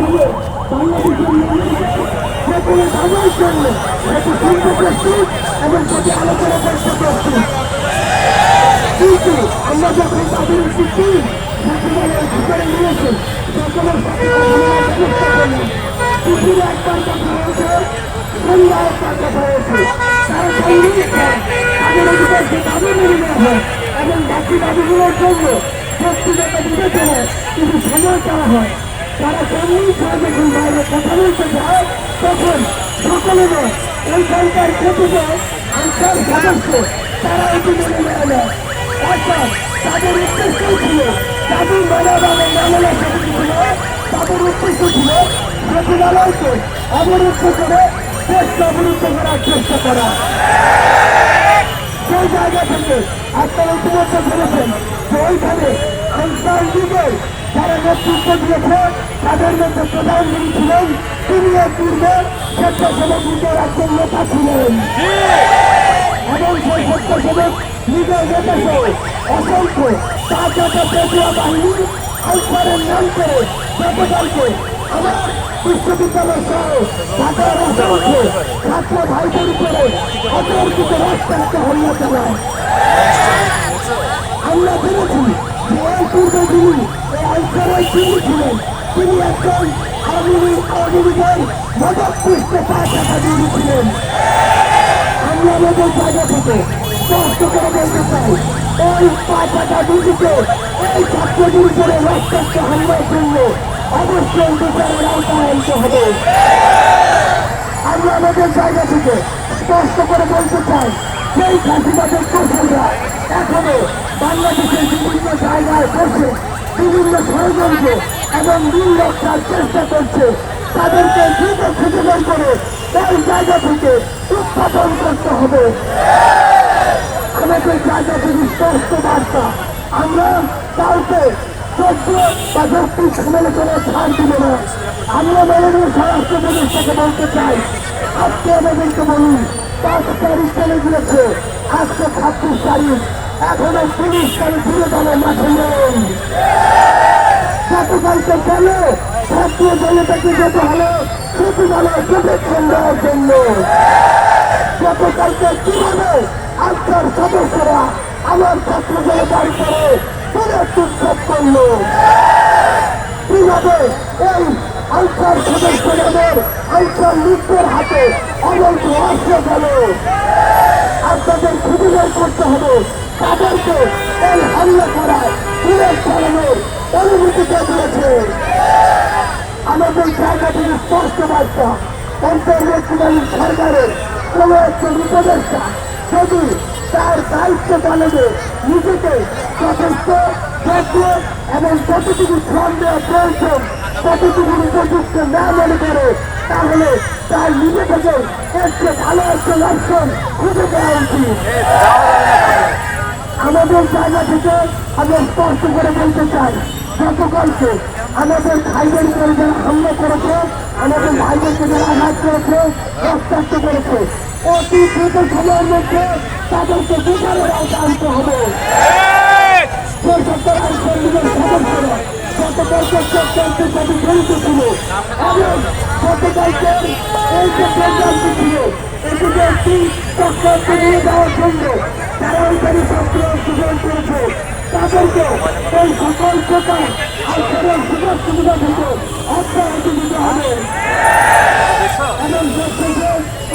হবে বাংলাদেশের মানুষকে সকলে সবার জন্য প্রতি শুনতে প্রস্তুত এবং প্রতি আলোচনা করতে প্রস্তুত কিন্তু আমরা যখন তাদের শিখি সকলের ভিতরে নিয়েছি সকলের সাথে চেষ্টা একবার কথা হয়েছে সন্ধ্যা একবার কথা হয়েছে তারা সংগীত তাদের অধিকারকে দাবি মেনে নেওয়া হয় এবং বাকি দাবিগুলোর জন্য ব্যক্তিগত বিবেচনায় কিছু সময় দেওয়া হয়। তারা সংগীত হয় যখন বাইরে কথা বলতে যায় তখন সকলে নয় এই সরকার ক্ষতিতে আনসার সদস্য, তারা এটি মেনে নেওয়া যায় অর্থাৎ তাদের উদ্দেশ্য ছিল, তাদের মানবাবে মামলা সমিতি ছিল, তাদের উদ্দেশ্য ছিল সচিবালয়কে অবরুদ্ধ করে দেশকে অবরুদ্ধ করার চেষ্টা করা। সেই জায়গা থেকে আপনারা ইতিমধ্যে ধরেছেন যে, ওইখানে আনসার লীগের যারা নেতৃত্ব দিয়েছে, তাদের মধ্যে প্রধানমন্ত্রী ছিলেন তিনি পূর্বে স্বেচ্ছাসেবক লীগের একজন নেতা ছিলেন। এবং সেই স্বেচ্ছাসেবক লীগের নেতা সহ অসংখ্য। তার যাতে পেটুয়া বাহিনী আলফারের নাম করে গতকালকে আমার বিশ্ববিদ্যালয় সহ ঢাকার অসংখ্য ছাত্র ভাইদের উপরে অতর্কিত রাস্তাকে হামলা চালায় আলফারের যিনি ছিলেন তিনি একজন আওয়ামী লীগ আওয়ামী লীগের মদক পৃষ্ঠে পা টাকা দিয়েছিলেন আমরা আমাদের জায়গা থেকে স্পষ্ট করে বলতে চাই ওই পাঁচটা দুটিকে এই ছাত্রদের উপরে রক্তাক্ত হামলার জন্য অবশ্যই বিচারের আওতায় আনতে হবে আমরা আমাদের জায়গা থেকে স্পষ্ট করে বলতে চাই সেই ফাঁসিবাদের কৌশলরা এখনও বাংলাদেশের বিভিন্ন জায়গায় বসে বিভিন্ন ষড়যন্ত্র এবং নীল রক্ষার চেষ্টা করছে তাদেরকে দ্রুত খুঁজে বের করে এই জায়গা থেকে উৎপাদন করতে হবে। আমাদের জায়গা থেকে স্পষ্ট বার্তা, আমরা কাউকে সভ্য বা যৌক্তিক সমালোচনার ছাড় দিব না। আমরা মাননীয় স্বরাষ্ট্র প্রদেশটাকে বলতে চাই, আজকে আমাদেরকে বলুন, পাঁচ তারিখ চলে গিয়েছে আজকে ছাব্বিশ তারিখ। এখনও পুলিশ ফিরে গেল মাঠে নেই। গতকালকে কেন ছাত্র জনতাকে যেতে হলো সেটি প্রোটেকশন দেওয়ার জন্য। গতকালকে কীভাবে আজকের সদস্যরা আমার ছাত্র জনতার উপরে বিরাট উৎসব কীভাবে এই আনসার সদস্যদের আনসার লিগের হাতে অবৈধ অস্ত্র গেল? আপনাদের খুঁজে বের করতে হবে। তাদেরকে এই হামলা করায় পুলিশ চালানোর অনুমতিটা দিয়েছে আমাদের জায়গা থেকে স্পষ্ট বার্তা, অন্তর্বর্তীকালীন সরকারের কোন একজন উপদেষ্টা যদি তার দায়িত্ব পালনে নিজেকে যথেষ্ট যোগ্য এবং কতটুকু শ্রম দেওয়া প্রয়োজন কতটুকু উপযুক্ত না মনে করে, তাহলে তার নিজে থেকে একটু ভালো একটা লক্ষণ খুঁজে দেওয়া উচিত। আমাদের জায়গা থেকে আমরা স্পষ্ট করে বলতে চাই, গতকালকে আমাদের ভাইদের উপরে যারা হামলা করেছে, আমাদের ভাইদেরকে যারা আঘাত করেছে, রক্তাক্ত করেছে। অতি দ্রুত সময়ের মধ্যে তাদেরকে বিচারের আওতা আনতে হবে যে সকল আইনজীবীদের সদস্যরা সাথে জড়িত ছিল এবং গতকালকে এই যে প্রোগ্রামটি ছিল এটিকে একটি চক্রান্ত নিয়ে যাওয়ার জন্য যারা ওইখানে ছাত্র অংশগ্রহণ করেছে, তাদেরকে এই সকল প্রকার আইনের সুযোগ সুবিধা থেকে অব্যাহতি দিতে হবে। এবং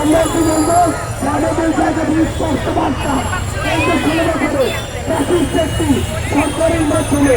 আমরা কি বলব, আমাদের জায়গা থেকে স্পষ্ট বার্তা এই যে ফ্যাসিস্ট একটি সরকারের মাধ্যমে